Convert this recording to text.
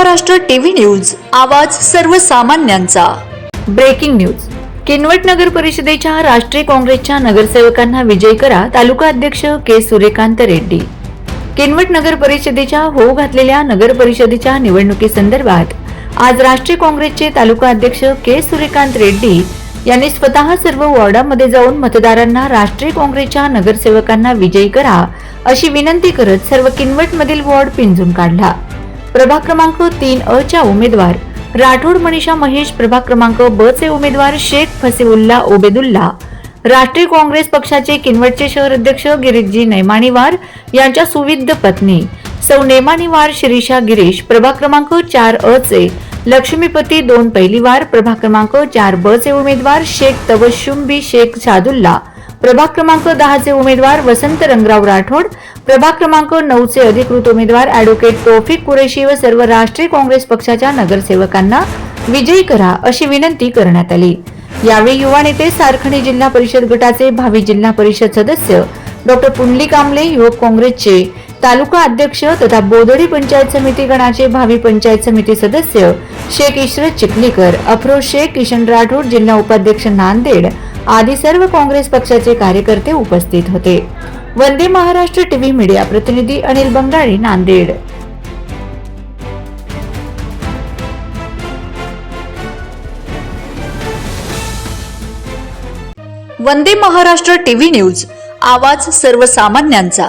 Maharashtra TV news आवाज सर्वसामान्यांचा. Breaking news. Kinwat नगर परिषदेच्या राष्ट्रीय काँग्रेसच्या नगरसेवकांना विजय करा तालुका अध्यक्ष के सूर्यकांत रेड्डी. किनवट नगर परिषदेच्या होऊ घातलेल्या नगर परिषदेच्या निवडणुकीसंदर्भात आज राष्ट्रीय काँग्रेसचे तालुका अध्यक्ष के सूर्यकांत रेड्डी यांनी स्वतः सर्व वॉर्डामध्ये जाऊन मतदारांना राष्ट्रीय काँग्रेसच्या नगरसेवकांना विजयी करा अशी विनंती करत सर्व किनवटमधील वॉर्ड पिंजून काढला. प्रभाग क्रमांक तीन अ च्या उमेदवार. राठोड मनीषा महेश प्रभाग क्रमांक ब चे उमेदवार शेख फसीउल्ला ओबेदुल्ला. राष्ट्रीय काँग्रेस पक्षाचे किनवटचे शहर अध्यक्ष गिरीशजी नैमाणीवार यांच्या सुविद्ध पत्नी. सौ नेमाणीवार शिरीषा गिरीश प्रभाग क्रमांक चार अ चे. लक्ष्मीपती दोन पहिलीवार प्रभाग क्रमांक चार ब चे उमेदवार शेख तवशुंबी शेख शादुल्ला. प्रभाग क्रमांक दहाचे उमेदवार वसंत रंगराव राठोड प्रभाग क्रमांक नऊचे अधिकृत उमेदवार अॅडव्होकेट तौफिक कुरेशी व सर्व राष्ट्रीय काँग्रेस पक्षाच्या नगरसेवकांना विजयी करा अशी विनंती करण्यात आली. यावेळी युवा नेते सारखणी जिल्हा परिषद गटाचे भावी जिल्हा परिषद सदस्य डॉक्टर पुंडली कांबळे युवक काँग्रेसचे तालुका अध्यक्ष तथा बोदडी पंचायत समिती गणाचे भावी पंचायत समिती सदस्य शेख इशरत चिखलीकर अफरोज शेख किशन राठोड जिल्हा उपाध्यक्ष नांदेड आदी सर्व काँग्रेस पक्षाचे कार्यकर्ते उपस्थित होते. वंदे महाराष्ट्र टीव्ही मीडिया प्रतिनिधी अनिल बंगाळी नांदेड. वंदे महाराष्ट्र टीव्ही न्यूज आवाज सर्वसामान्यांचा.